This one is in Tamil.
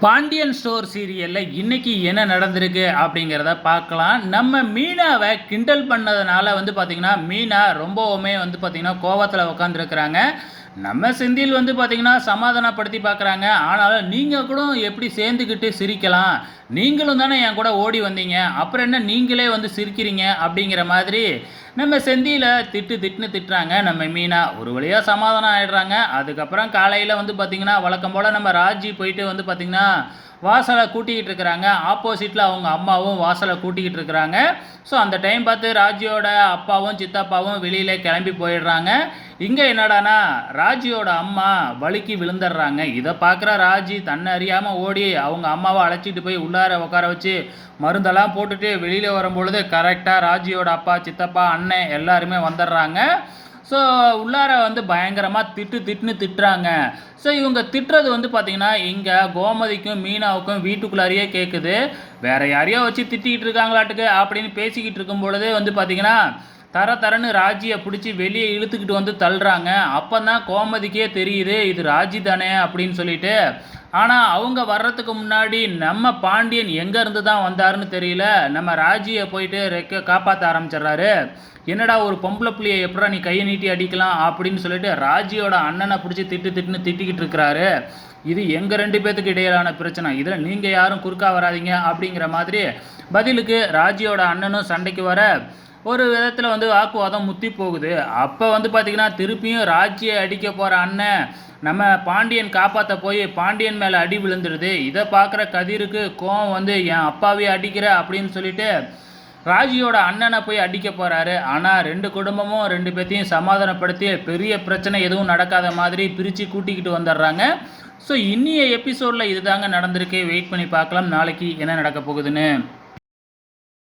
பாண்டியன் ஸ்டோர் சீரியலில் இன்றைக்கி என்ன நடந்திருக்கு அப்படிங்கிறத பார்க்கலாம். நம்ம மீனாவை கிண்டல் பண்ணதுனால வந்து பார்த்திங்கன்னா மீனா ரொம்பவுமே வந்து பார்த்திங்கன்னா கோவத்தில் உட்காந்துருக்குறாங்க நம்ம செந்தில் வந்து பார்த்திங்கன்னா சமாதானப்படுத்தி பார்க்குறாங்க ஆனாலும் நீங்கள் கூட எப்படி சேர்ந்துக்கிட்டு சிரிக்கலாம்? நீங்களும் தானே என் கூட ஓடி வந்தீங்க. அப்புறம் என்ன நீங்களே வந்து சிரிக்கிறீங்க அப்படிங்கிற மாதிரி நம்ம செந்தியில் திட்டு திட்டுன்னு திட்டுறாங்க. நம்ம மீனா ஒரு வழியாக சமாதானம் ஆயிடுறாங்க. அதுக்கப்புறம் காலையில் வந்து பார்த்திங்கன்னா வழக்கம் போல் நம்ம ராஜி போயிட்டு வந்து பார்த்திங்கன்னா வாசலை கூட்டிக்கிட்டு இருக்கிறாங்க. ஆப்போசிட்டில் அவங்க அம்மாவும் வாசலை கூட்டிக்கிட்டு இருக்கிறாங்க. ஸோ அந்த டைம் பார்த்து ராஜியோட அப்பாவும் சித்தப்பாவும் வெளியில் கிளம்பி போயிடுறாங்க. இங்கே என்னடானா ராஜியோட அம்மா வழுக்கி விழுந்துடுறாங்க. இதை பார்க்குற ராஜி தன்னை அறியாமல் ஓடி அவங்க அம்மாவை அழைச்சிட்டு போய் உள்ளார உட்கார வச்சு மருந்தெல்லாம் போட்டுட்டு வெளியில் வரும்பொழுது கரெக்டாக ராஜியோட அப்பா சித்தப்பா அண்ணன் எல்லாருமே வந்துடுறாங்க. ஸோ உள்ளார வந்து பயங்கரமாக திட்டு திட்டுன்னு திட்டுறாங்க. ஸோ இவங்க திட்டுறது வந்து பார்த்திங்கன்னா இங்கே கோமதிக்கும் மீனாவுக்கும் வீட்டுக்குள்ளாரியே கேட்குது வேற யாரையோ வச்சு திட்டிக்கிட்டு இருக்காங்களாட்டுக்கு அப்படின்னு பேசிக்கிட்டு இருக்கும் பொழுதே வந்து பார்த்திங்கன்னா தர தரன்னு ராஜியை பிடிச்சி வெளியே இழுத்துக்கிட்டு வந்து தள்ளுறாங்க. அப்போ தான் கோமதிக்கே தெரியுது இது ராஜி தானே அப்படின்னு சொல்லிட்டு. ஆனால் அவங்க வர்றதுக்கு முன்னாடி நம்ம பாண்டியன் எங்கேருந்து தான் வந்தாருன்னு தெரியல. நம்ம ராஜியை போயிட்டு ரெக்க காப்பாற்ற ஆரம்பிச்சிடுறாரு. என்னடா ஒரு பொம்பளை புள்ளியை எப்படா நீ கையை நீட்டி அடிக்கலாம் அப்படின்னு சொல்லிட்டு ராஜியோட அண்ணனை பிடிச்சி திட்டு திட்டுன்னு திட்டிக்கிட்டு இருக்கிறாரு. இது எங்கள் ரெண்டு பேத்துக்கு இடையிலான பிரச்சனை. இதில் நீங்கள் யாரும் குறுக்கா வராதீங்க அப்படிங்கிற மாதிரி பதிலுக்கு ராஜியோட அண்ணனும் சண்டைக்கு வர ஒரு விதத்தில் வந்து வாக்குவாதம் முத்தி போகுது. அப்போ வந்து பார்த்திங்கன்னா திருப்பியும் ராஜ்யை அடிக்க போகிற அண்ணன் நம்ம பாண்டியன் காப்பாற்ற போய் பாண்டியன் மேலே அடி விழுந்துடுது இதை பார்க்குற கதிருக்கு கோவம் வந்து என் அப்பாவே அடிக்கிற அப்படின்னு சொல்லிட்டு ராஜியோட அண்ணனை போய் அடிக்க போகிறாரு ஆனால் ரெண்டு குடும்பமும் ரெண்டு பேர்த்தையும் சமாதானப்படுத்தி பெரிய பிரச்சனை எதுவும் நடக்காத மாதிரி பிரித்து கூட்டிக்கிட்டு வந்துடுறாங்க ஸோ இன்னிய எபிசோடில் இதுதாங்க நடந்திருக்கு. வெயிட் பண்ணி பார்க்கலாம் நாளைக்கு என்ன நடக்க போகுதுன்னு.